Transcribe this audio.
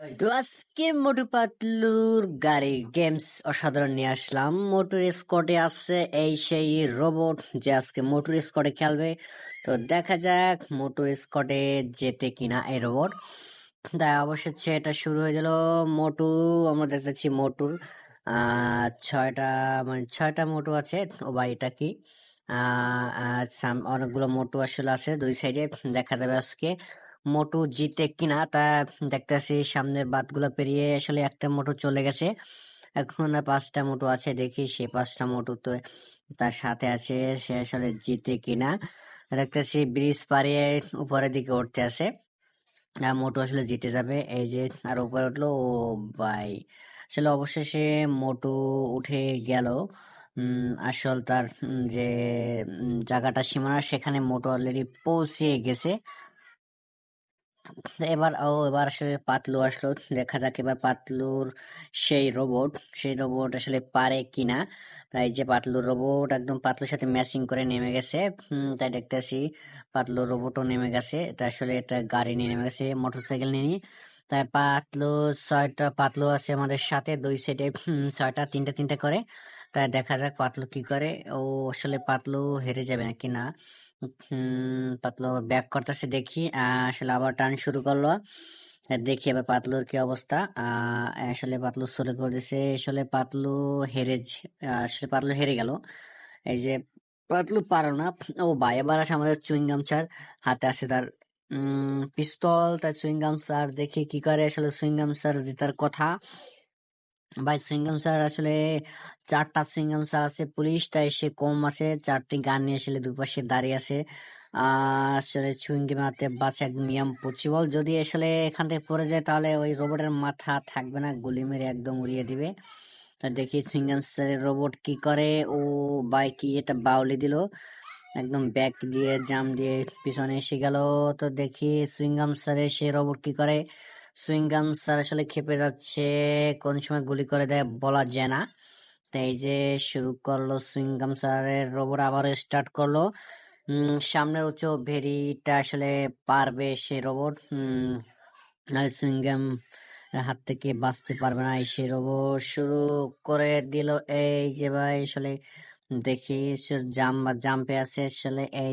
তো আজকে মোটু পাতলুর গাড়ি গেমস অসাধারণ নিয়ে আসলাম। মোটর স্কটে আছে এই সেই রোবট যে আজকে মোটর স্কটে খেলবে। তো দেখা যাক মোটর স্কটে যেতে কিনা এই রোবট। তাই অবশ্যই এটা শুরু হয়ে গেল। মোটু, আমরা দেখতেছি মোটুর ছয়টা মানে ছয়টা মোটু আছে। ও ভাই, এটা কি? আহ অনেকগুলো মোটু আসলে আছে দুই সাইডে। দেখা যাবে আজকে। মোটু জিতে কিনা তা দেখতেছি, সামনের বাতগুলো পেরিয়ে আসলে একটা মোটু চলে গেছে। এখন পাঁচটা মোটু আছে, দেখি সে পাঁচটা মোটু তো তার সাথে আছে, সে আসলে জিতে কিনা। দেখতেছি ব্রিজ পাড়িয়ে উপরের দিকে উঠতে আছে। মোটু আসলে জিতে যাবে, এই যে আর উপরে উঠল, ও ভাই। আসলে অবশেষে মোটু উঠে গেল। আসল তার যে জায়গাটা সীমানা, সেখানে মোটু অলরেডি পৌঁছে গেছে। এবার ও এবার আসলে পাতলু আসলো। দেখা যাক এবার পাতলুর সেই রোবট সেই রোবট আসলে পারে কিনা। তাই যে পাতলুর রোবট একদম পাতলুর সাথে ম্যাচিং করে নেমে গেছে। তাই দেখতেছি পাতলুর রোবটও নেমে গেছে। এটা আসলে এটা গাড়ি নিয়ে নেমে গেছে মোটরসাইকেল নিয়ে। তাই পাতলু ছয়টা, পাতলু আছে আমাদের সাথে, দুই সাইডে ছয়টা, তিনটা তিনটা করে। তাই দেখা যাক পাতলু কি করে। ও আসলে পাতলু হেরে যাবে নাকি না। পাতলু ব্যাক করতেছে দেখি। আসলে আবার টান শুরু করল। দেখি এবার পাতলুর কি অবস্থা। আসলে পাতলু শুরু করে দিছে আসলে পাতলু হেরে আসলে পাতলু হেরে গেল। এই যে পাতলু পারো না। ও ভাই, এবার আছে আমাদের চুইংগাম চার হাতে আছে তার পিস্তল তার চুইংগাম স্যার দেখি কি করে। আসলে চুইংগাম স্যার জেতার কথা। ভাই সুইংগাম স্যার আসলে চারটা সুইংগাম স্যার আছে পুলিশ, তাই সে কম আছে। চারটি গান নিয়ে আসলে দুপাশে দাঁড়িয়ে আছে। আসলে চুইংগাম হাতে বাঁচা একদম পসিবল। যদি আসলে এখান থেকে পড়ে যায় তাহলে ওই রোবটের মাথা থাকবে না, গুলি মেরে একদম উড়িয়ে দিবে। দেখি সুইংগাম স্যারের রোবট কি করে। ও বাই কি এটা বাউলি দিল? একদম ব্যাক দিয়ে, জাম দিয়ে পিছনে এসে গেল। তো দেখি সুইংগাম স্যারের সে রোবট কি করে। সুইংগাম স্যার আসলে খেপে যাচ্ছে, কোন সময় গুলি করে দেয় বলা যায় না। তো এই যে শুরু করল সুইংগাম স্যারের রোবট আবার স্টার্ট করল। সামনের উচ্চ ভেরিটা আসলে পারবে সে রোবট সুইংগাম হাত থেকে বাঁচতে পারবে না সে রোবট শুরু করে দিল, এই যে ভাই, আসলে দেখি জাম জাম্পে আছে, আসলে এই